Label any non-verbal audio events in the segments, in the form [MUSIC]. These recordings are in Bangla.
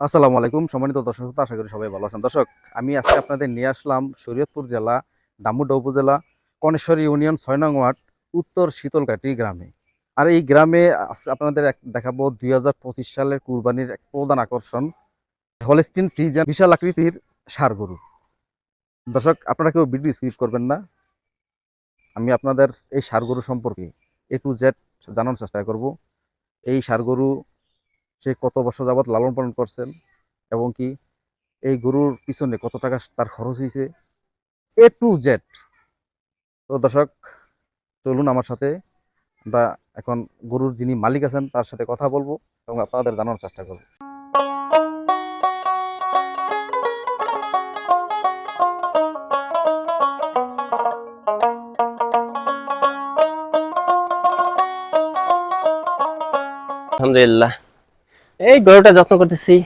আসসালামু আলাইকুম, সম্মানিত দর্শক আশা করি সবাই ভালো আছেন। দর্শক, আমি আজকে আপনাদের নিয়ে আসলাম শরীয়তপুর জেলা ডামুডা উপজেলা, কনেশ্বরী ইউনিয়ন, ছয় নং ওয়ার্ড, উত্তর শীতলকাটি গ্রামে। আর এই গ্রামে আপনাদের দেখাবো দুই হাজার পঁচিশ সালের কুরবানির এক প্রধান আকর্ষণ, হলেস্টিন ফ্রিজান বিশাল আকৃতির সার গরু। দর্শক, আপনারা কেউ ভিডিও স্কিপ করবেন না। আমি আপনাদের এই সার গরু সম্পর্কে এ টু জেড জানার চেষ্টা করব। এই সার গরু সে কত বছর যাবৎ লালন পালন করছেন এবং কি এই গরুর পিছনে কত টাকা তার খরচ হয়েছে এ টু জেড। তো দর্শক, চলুন আমার সাথে আমরা এখন গরুর যিনি মালিক আছেন তার সাথে কথা বলব এবং আপনাদের জানানোর চেষ্টা করব। আলহামদুলিল্লাহ। এই গরুটা যত্ন করতেছি।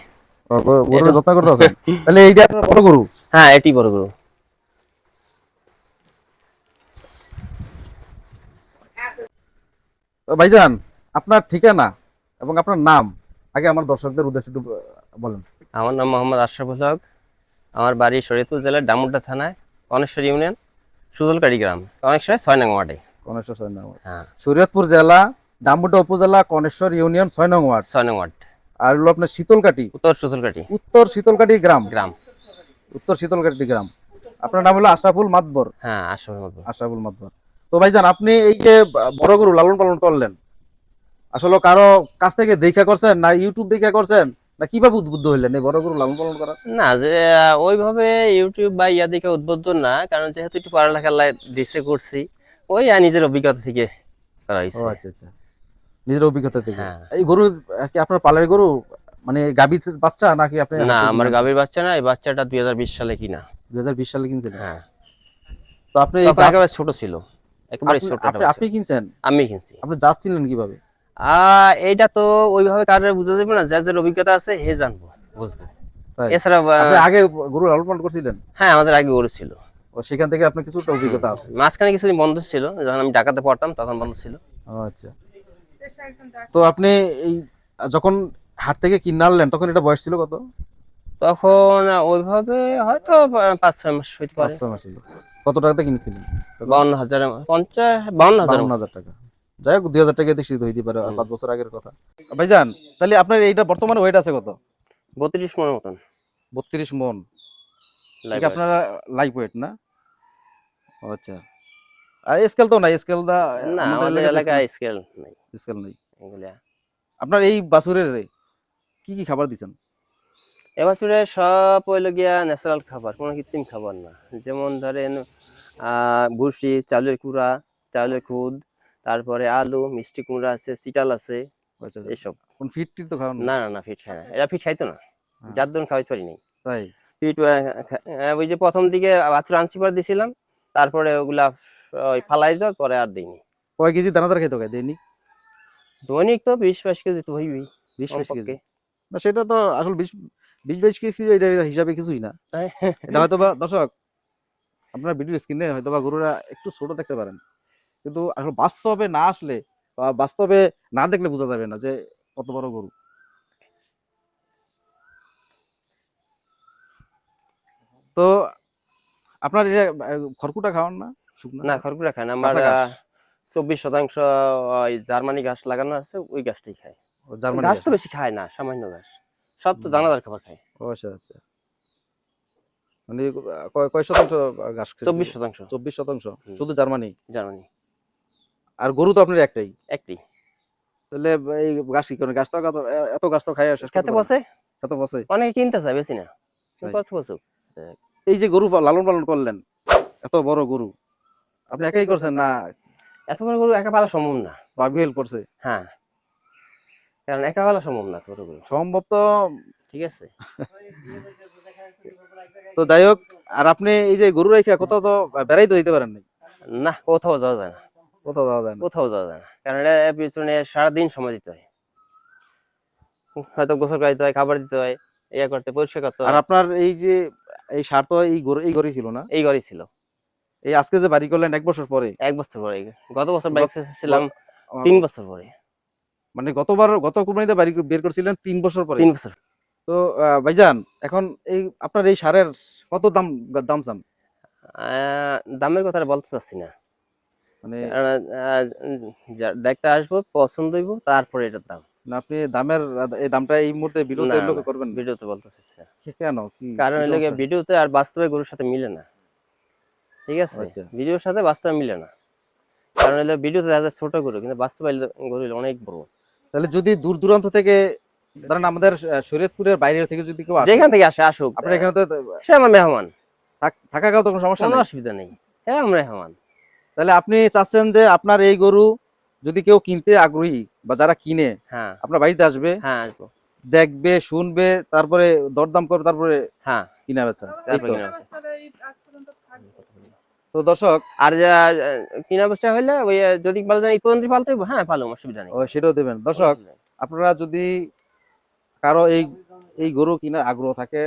ও, গরু- গরুর যত্ন [LAUGHS] তাহলে এইটা আপনার বড় গরু? হ্যাঁ এটি বড় গরু। ভাইজান আপনার ঠিকানা এবং আপনার নাম? আগে আমার দর্শকদের উদ্দেশ্যে বলেন। আমার নাম মোহাম্মদ আশরাফুল হক। আমার বাড়ি শরীয়তপুর জেলার ডামুড্ডা থানায় কনেশ্বর ইউনিয়ন সুদলকাড়ি গ্রাম। কনেশ্বর ছয় নং ওয়ার্ডে। কনেশ্বর ছয় নং। হ্যাঁ। শরীয়তপুর জেলা ডামুডা উপজেলা কনেশ্বর ইউনিয়ন ছয় নং ওয়ার্ড। ছয় নং ওয়ার্ড। আর হলো আপনার শীতলকাটি উত্তর সুদলকাঠি উত্তর শীতলকাটি গ্রাম। গ্রাম। উত্তর শীতলকাটি গ্রাম। আপনার নাম হলো আশরাফুল মাতবর। হ্যাঁ আশরাফুল মতো আশরাফুল মাতবর। তো ভাইজান আপনি এই যে বড় গরু লালন পালন করলেন আসলে কারও কাছ থেকে দেখা করছেন না ইউটিউব দেখা করছেন? না কীভাবে উদ্বুদ্ধ হইলেন এই বড় গরু লালন পালন করা না যে ওইভাবে ইউটিউব বা ইয়া দেখে উদ্বুদ্ধ না কারণ যেহেতু একটু পড়ালেখার লাই দিছে করছি ওই আর নিজের অভিজ্ঞতা থেকে করা হয়েছে। আচ্ছা আচ্ছা। নিজের অভিজ্ঞতা থেকে? হ্যাঁ। এই গরু কি আপনার পালের গরু? মানে গাভী বাচ্চা নাকি আপনি না আমার গাভীর বাচ্চা না এই বাচ্চাটা দুই সালে কিনা। দুই হাজার বিশ সালে কিনছিলেন হ্যাঁ। তো আপনি এই একেবারে ছোট ছিল। একেবারে ছোট আপনি- আপনি কিনছেন? আমি কিনছি। আপনি যাচ্ছিলেন কীভাবে? এইটা তো ওইভাবে কারোর বুঝা যাবে না যার যার অভিজ্ঞতা আছে হে জানব বুঝব? এছাড়া আপনি আগে গরু লালন পালন করছিলেন? হ্যাঁ আমাদের আগে গরু ছিল। ও সেখান থেকে আপনার কিছুটা অভিজ্ঞতা আছে। মাঝখানে কিছুদিন বন্ধ ছিল যখন আমি ঢাকাতে পড়তাম তখন বন্ধ ছিল। আচ্ছা। তো আপনি এই যখন হাট থেকে কিনে আনলেন তখন এটা বয়স ছিল কত? তখন ওইভাবে হয়তো পাঁচ ছয় মাস হইতে পারে। পাঁচ ছয় মাস কত টাকাতে কিনেছিলেন? বাউন্ন হাজার পঞ্চাশ বাউন্ন হাজার হাজার টাকা। যাই হোক দুই হাজার টাকা দেখছি হইতে পারে পাঁচ বছর আগের কথা। ভাইজান তাহলে আপনার এইটা বর্তমানে ওয়েট আছে কত? বত্রিশ মনের মতন। বত্রিশ মন। আপনারা লাইভ ওয়েট না? আচ্ছা। স্কেল তো নাই স্কেল দা না আমাদের এলাকায় স্কেল নাই। স্কেল নেই। এগুলা। আপনার এই বাছুরের কি কি খাবার দিচ্ছেন এবার চুড়ে সব হইল গিয়া ন্যাচারাল খাবার কোনো কৃত্রিম খাবার না। যেমন ধরেন ভুসি চালের কুড়া চালের খুদ তারপরে আলু মিষ্টি কুমড়া আছে চিটাল আছে আচ্ছা আচ্ছা। এসব। কোন ফিট তো খাওয়ান না না না ফিট খায় না। এরা ফিট খাইতো না। হ্যাঁ। যার দরুন খাওয়াইতে পারি নাই। তাই? ফিট ওই যে প্রথম দিকে বাছুর আনছি পর দিছিলাম তারপরে ওগুলা ওই ফালাই দেওয়ার পরে আর দিইনি। কয় কেজি দানাদার খেতে হয় দৈনিক দৈনিক তো বিশ বাইশ কেজি তো হইবই বিশ বাইশ কেজি? না সেটা তো আসলে বিশ বিশ বাইশ কেজি এটা হিসাবে কিছুই না। [LAUGHS] এটা হয়তো বা দর্শক আপনার ভিডিও স্ক্রিনে হয়তো বা গরুরা একটু ছোট দেখতে পারেন। কিন্তু আসলে বাস্তবে না আসলে বা বাস্তবে না দেখলে বোঝা যাবে না যে কত বড় গরু। তো আপনার এটা খড়কুটা খাওয়ান না? না। খায় না। আমার চব্বিশ শতাংশ জার্মানি ঘাস লাগানো আছে ওই ঘাসটাই খায়। ঘাস। তো বেশি খায় না সামান্য ঘাস। সব তো। দানাদার খাবার খায়। আচ্ছা আচ্ছা। মানে কয় শতাংশ ঘাস চব্বিশ শতাংশ। চব্বিশ শতাংশ? শুধু জার্মানি? জার্মানি। আর গরু তো আপনার একটাই? একটি তাহলে এই গাছ কি করে গাছ তো এত- গাছ তো খাই শেষ খেতে বসে? বসে? অনেকে কিনতে চায় বেশি না। এই যে গরু লালন পালন করলেন এত বড় গরু। আপনি একাই করছেন? না। এত বড় গরু একা পালা সম্ভব না। ভাবি হেল্প করছে। হ্যাঁ। কারণ একা পালা সম্ভব না ছোট গরু। সম্ভব তো। ঠিক আছে। তো যাই হোক আর আপনি এই যে গরু রেখে কোথাও তো বেড়াই তো দিতে পারেন না কোথাও যাওয়া যায় না। কোথাও যাওয়া যায় না? কোথাও যাওয়া যায় না। কারণ এটা পিছনে সারাদিন সময় দিতে হয়। হয়তো গোসল করাইতে হয় খাবার দিতে হয় ইয়ে করতে পরিষ্কার করতে হয়। আর আপনার এই যে এই সার তো এই গরু এই ঘরই ছিল না? এই ঘরই ছিল। এই আজকে যে বাড়ি করলেন এক বছর পরে? এক বছর পরে। গত বছর বাইক ছিলাম তিন বছর পরে। মানে গতবার গত কুরবানিতে বাড়ি বের করছিলেন তিন বছর পরে? তিন বছর। তো ভাইজান এখন এই আপনার এই সারের কত দাম দাম চান? দামের কথা বলতে চাচ্ছি না। মানে দেখতে আসব পছন্দ হইব তারপরে এটার দাম। না আপনি দামের এই দামটা এই মুহূর্তে না, লোকে করবেন? ভিডিওতে বলতে চাচ্ছি কেন? কারণ ভিডিওতে আর বাস্তবে গরুর সাথে মিলে না। ঠিক আছে? আচ্ছা। ভিডিওর সাথে বাস্তবে মিলে না। কারণ হলো ভিডিওতে দেখা যায় ছোট গরু কিন্তু বাস্তবে গরু অনেক বড়। তাহলে যদি দূর দূরান্ত থেকে ধরেন আমাদের শরীয়তপুরের বাইরে থেকে যদি কেউ যেখান থেকে আসে আসুক। আপনার এখানে তো সে আমার মেহমান। থাক- তো কোনো সমস্যা কোনো অসুবিধা নেই। হ্যাঁ আমরা মেহমান। তাহলে আপনি চাচ্ছেন যে আপনার এই গরু যদি কেউ কিনতে আগ্রহী বা যারা কিনে হ্যাঁ। আপনার বাড়িতে আসবে হ্যাঁ আসব। দেখবে শুনবে তারপরে দরদাম করবে তারপরে হ্যাঁ। কিনা বেচা। তো। দর্শক আর যা কিনা বেচা হইলে? ওই যদি যায় এই পর্যন্ত পালতে হ্যাঁ পালুম অসুবিধা নেই। সেটাও দেবেন। দর্শক আপনারা যদি কারও এই এই গরু কেনার আগ্রহ থাকে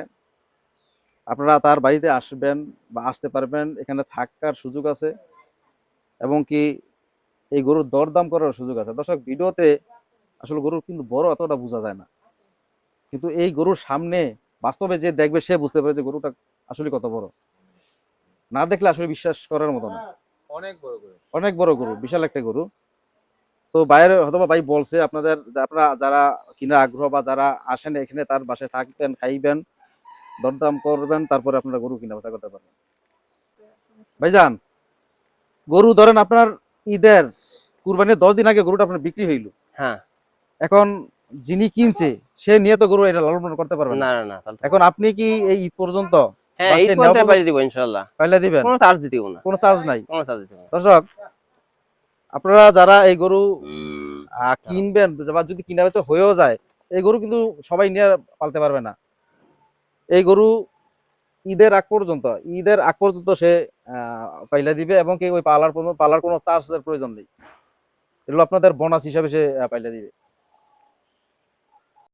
আপনারা তার বাড়িতে আসবেন বা আসতে পারবেন এখানে থাকার সুযোগ আছে এবং কি এই গরুর দরদাম করার সুযোগ আছে। দর্শক ভিডিওতে আসলে গরুর কিন্তু বড় অতটা বোঝা যায় না। কিন্তু এই গরুর সামনে বাস্তবে যে দেখবে সে বুঝতে পারে যে গরুটা আসলে কত বড়। না দেখলে আসলে বিশ্বাস করার মতো না। অনেক বড় করে অনেক বড় গরু বিশাল একটা গরু। তো বাইরে হয়তো ভাই বলছে আপনাদের আপনারা যারা কিনার আগ্রহ বা যারা আসেন এখানে তার বাসায় থাকবেন খাইবেন দরদাম করবেন তারপরে আপনারা গরু কিনা বেচা করতে পারবেন। ভাইজান গরু ধরেন আপনার ঈদের কুরবানির দশ দিন আগে গরুটা আপনার বিক্রি হইল। হ্যাঁ। এখন যিনি কিনছে সে নিয়ে তো গরু এটা লালন পালন করতে পারবেন না। না এখন আপনি কি এই ঈদ পর্যন্ত হ্যাঁ এই নেওয়া পর্যন্ত পর্যন্ত- পাঠিয়ে দিব ইনশাল্লাহ পাইলে দিবেন? কোনো চার্জ দিতেও না। কোনো চার্জ নাই? কোনো চার্জ দিতে দর্শক আপনারা যারা এই গরু কিনবেন বা যদি কিনা বেচা হয়েও যায় এই গরু কিন্তু সবাই নিয়ে পালতে পারবে না। এই গরু ঈদের আগ পর্যন্ত ঈদের আগ পর্যন্ত সে পাইলা দিবে এবং কি ওই পালার পর্যন্ত পালার কোনো চার্জের প্রয়োজন নেই। এগুলো আপনাদের বোনাস হিসাবে সে পাইলা দিবে।